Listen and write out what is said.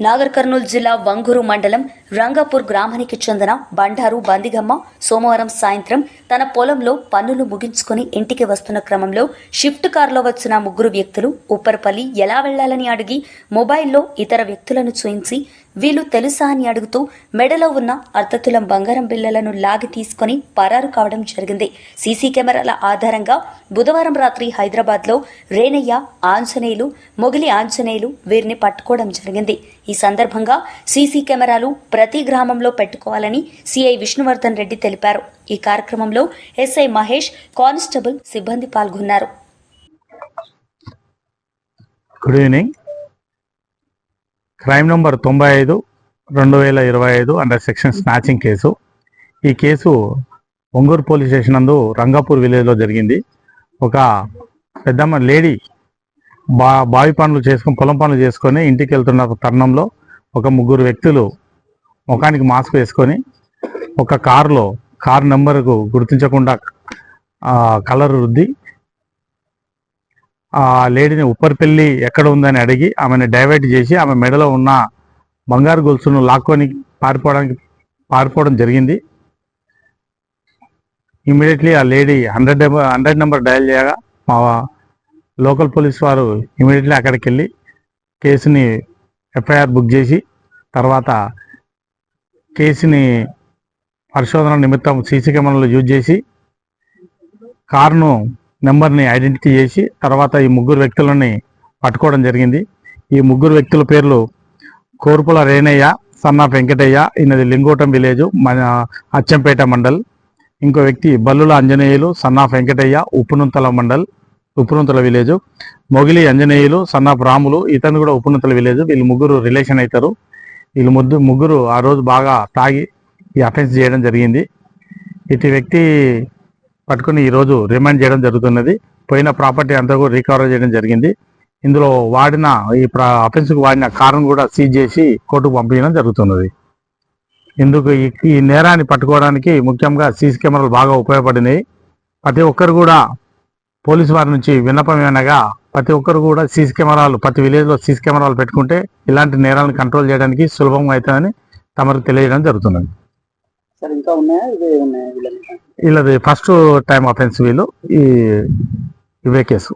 నాగర్ కర్నూలు జిల్లా వంగూరు మండలం రంగాపూర్ గ్రామానికి చెందిన బండారు బందిగమ్మ సోమవారం సాయంత్రం తన పొలంలో పన్నులు ముగించుకొని ఇంటికి వస్తున్న క్రమంలో షిఫ్ట్ కారులో వచ్చిన ముగ్గురు వ్యక్తులు ఉప్పరపల్లి ఎలా వెళ్ళాలని అడిగి మొబైల్లో ఇతర వ్యక్తులను చూయించి వీళ్ళు తెలుసా అని అడుగుతూ మెడలో ఉన్న అర్ధతులం బంగారం బిళ్ళలను లాగి తీసుకొని పరారు కావడం జరిగింది. సీసీ కెమెరాల ఆధారంగా బుధవారం రాత్రి హైదరాబాద్లో రేణయ్య ఆంజనేయులు మొగిలి ఆంజనేయులు వీరిని పట్టుకోవడం జరిగింది. ఈ సందర్భంగా సీసీ కెమెరాలు ప్రతి గ్రామంలో పెట్టుకోవాలని సిఐ విష్ణువర్ధన్ రెడ్డి తెలిపారు. ఈ కార్యక్రమంలో ఎస్ఐ మహేష్ కానిస్టేబుల్ సిబ్బంది పాల్గొన్నారు. గుడ్ ఈవినింగ్ క్రైమ్ నంబర్ తొంభై ఐదు రెండు వేల ఇరవై ఐదు అండర్ సెక్షన్ స్నాచింగ్ కేసు. ఈ కేసు ఒంగూరు పోలీస్ స్టేషన్ నందు రంగాపూర్ విలేజ్లో జరిగింది. ఒక పెద్దమ్మ లేడీ బా బావి పనులు చేసుకొని పొలం పనులు చేసుకొని ఇంటికి వెళ్తున్న తరుణంలో ఒక ముగ్గురు వ్యక్తులు ముఖానికి మాస్క్ వేసుకొని ఒక కారులో కార్ నెంబర్కు గుర్తించకుండా కలర్ రుద్ది ఆ లేడీని ఉప్పర్పెల్లి ఎక్కడ ఉందని అడిగి ఆమెను డైవర్ట్ చేసి ఆమె మెడలో ఉన్న బంగారు గొలుసును లాక్కొని పారిపోవడానికి పారిపోవడం జరిగింది. ఇమీడియట్లీ ఆ lady hundred hundred number dial చేయగా మా లోకల్ పోలీస్ వారు ఇమీడియట్లీ అక్కడికి వెళ్ళి కేసుని ఎఫ్ఐఆర్ బుక్ చేసి తర్వాత కేసుని పరిశోధన నిమిత్తం సీసీ కెమెరాలు యూజ్ చేసి కారును నెంబర్ని ఐడెంటిఫై చేసి తర్వాత ఈ ముగ్గురు వ్యక్తులని పట్టుకోవడం జరిగింది. ఈ ముగ్గురు వ్యక్తుల పేర్లు కోరుపుల రేణయ్య సన్నా వెంకటయ్య ఈయనది లింగోటం విలేజ్ మన అచ్చంపేట మండల్. ఇంకో వ్యక్తి Ballula Anjaneyulu son of Venkataiah Uppununthala mandal Uppununthala village. Mogili Anjaneyulu son of Ramulu ఇతను కూడా ఉప్పునుంతల విలేజ్. వీళ్ళు ముగ్గురు రిలేషన్ అవుతారు. వీళ్ళు ముద్దు ముగ్గురు ఆ రోజు బాగా తాగి ఈ అఫెన్స్ చేయడం జరిగింది. ఇటు వ్యక్తి పట్టుకుని ఈరోజు రిమాండ్ చేయడం జరుగుతున్నది. పోయిన ప్రాపర్టీ అంతా కూడా రికవర్ చేయడం జరిగింది. ఇందులో వాడిన ఈ అఫెన్స్కు వాడిన కారును కూడా సీజ్ చేసి కోర్టుకు పంపించడం జరుగుతున్నది. ఇందుకు ఈ- ఈ నేరాన్ని పట్టుకోవడానికి ముఖ్యంగా సీసీ కెమెరాలు బాగా ఉపయోగపడినాయి. ప్రతి ఒక్కరు కూడా పోలీసు వారి నుంచి విన్నపం ఏమనగా ప్రతి ఒక్కరు కూడా సీసీ కెమెరాలు ప్రతి విలేజ్లో సీసీ కెమెరాలు పెట్టుకుంటే ఇలాంటి నేరాలను కంట్రోల్ చేయడానికి సులభంగా అవుతుందని తమకు తెలియజేయడం జరుగుతున్నది. వీళ్ళది ఫస్ట్ టైం అఫెన్స్ వీళ్ళు ఈ ఇవే కేసు.